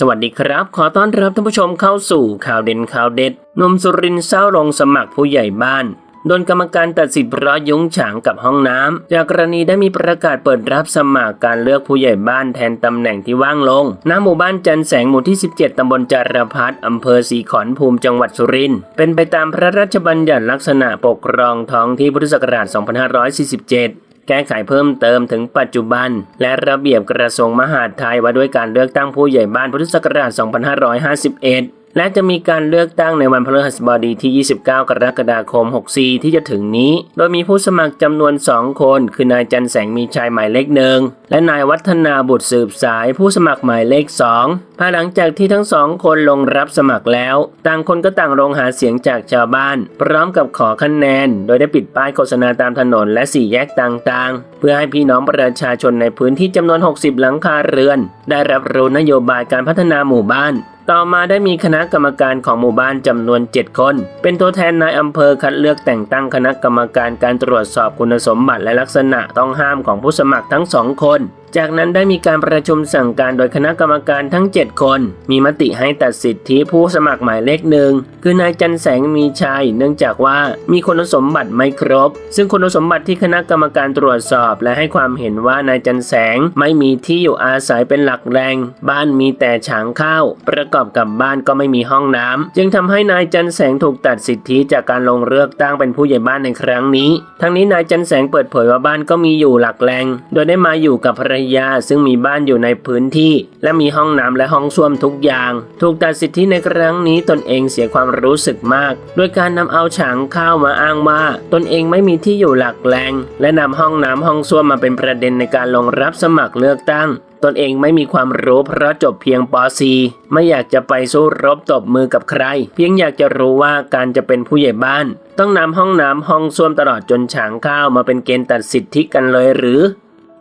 สวัสดีครับ ขอต้อนรับท่านผู้ชมเข้าสู่ข่าวเด่นข่าวเด็ดนมสุรินทร์เศร้าลงสมัครผู้ใหญ่บ้านโดนกรรมการตัดสิทธิ์พระยุ้งฉางกับห้องน้ำจากกรณีได้มีประกาศเปิดรับสมัครการเลือกผู้ใหญ่บ้านแทนตำแหน่งที่ว่างลง ณ หมู่บ้านจันแสงหมู่ที่ 17ตำบลจารพัฒอำเภอศรีขอนภูมิจังหวัดสุรินทร์ เป็นไปตามพระราชบัญญัติลักษณะปกครองท้องที่พุทธศักราช 2547 แก้ไขเพิ่มเติมถึงปัจจุบัน และระเบียบกระทรวงมหาดไทยว่าด้วยการเลือกตั้งผู้ใหญ่บ้านพุทธศักราช 2551และจะมีการเลือกตั้งในวันพฤหัสบดีที่ 29 กรกฎาคม 64 ที่จะถึงนี้ โดยมีผู้สมัครจำนวน 2 คน คือนายจันแสงมีชัยหมายเลขหนึ่งและนายวัฒนาบุตรสืบสายผู้สมัครหมายเลข2ภายหลังจากที่ทั้งสองคนลงรับสมัครแล้ว ต่างคนก็ต่างลงหาเสียงจากชาวบ้าน พร้อมกับขอคะแนน โดยได้ปิดป้ายโฆษณาตามถนนและสี่แยกต่างๆ เพื่อให้พี่น้องประชาชนในพื้นที่จำนวน 60 หลังคาเรือน ได้รับรู้นโยบายการพัฒนาหมู่บ้านต่อมาได้มีคณะกรรมการของหมู่บ้านจำนวน 7 คน เป็นตัวแทนนายอำเภอคัดเลือกแต่งตั้งคณะกรรมการการตรวจสอบคุณสมบัติและลักษณะต้องห้ามของผู้สมัครทั้งสองคนคนจากนั้นได้มีการประชุมสั่งการโดยคณะกรรมการทั้ง 7 คน มีมติให้ตัดสิทธิผู้สมัครหมายเลขหนึ่งคือนายจันแสงมีชัย เนื่องจากว่ามีคุณสมบัติไม่ครบ ซึ่งคุณสมบัติที่คณะกรรมการตรวจสอบ และให้ความเห็นว่านายจันแสงไม่มีที่อยู่อาศัยเป็นหลักแรง บ้านมีแต่ฉางข้าว ประกอบกับบ้านก็ไม่มีห้องน้ำจึงทำให้นายจันแสงถูกตัดสิทธิจากการลงเลือกตั้งเป็นผู้ใหญ่บ้านในครั้งนี้ ทั้งนี้นายจันแสงเปิดเผยว่าบ้านก็มีอยู่หลักแรง โดยได้มาอยู่กับภรรยาซึ่งมีบ้านอยู่ในพื้นที่ และมีห้องน้ำและห้องส้วมทุกอย่าง ถูกตัดสิทธิในครั้งนี้ตนเองเสียความรู้สึกมาก โดยการนำเอาฉางข้าวมาอ้างว่า ตนเองไม่มีที่อยู่หลักแรงและนำห้องน้ำห้องส้วมมาเป็นประเด็นในการลงรับสมัครเลือกตั้งตนเองไม่มีความรู้เพราะจบเพียงป .4 ไม่อยากจะไปสู้รบตบมือกับใคร เพียงอยากจะรู้ว่าการจะเป็นผู้ใหญ่บ้าน ต้องนำห้องน้ำห้องส้วมตลอดจนฉางข้าวมาเป็นเกณฑ์ตัดสิทธิกันเลยหรือ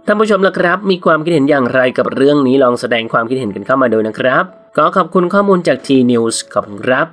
ท่านผู้ชมล่ะครับ มีความคิดเห็นอย่างไรกับเรื่องนี้ลองแสดงความคิดเห็นกันเข้ามาดูนะครับ ก็ขอบคุณข้อมูลจาก T News ขอบคุณครับ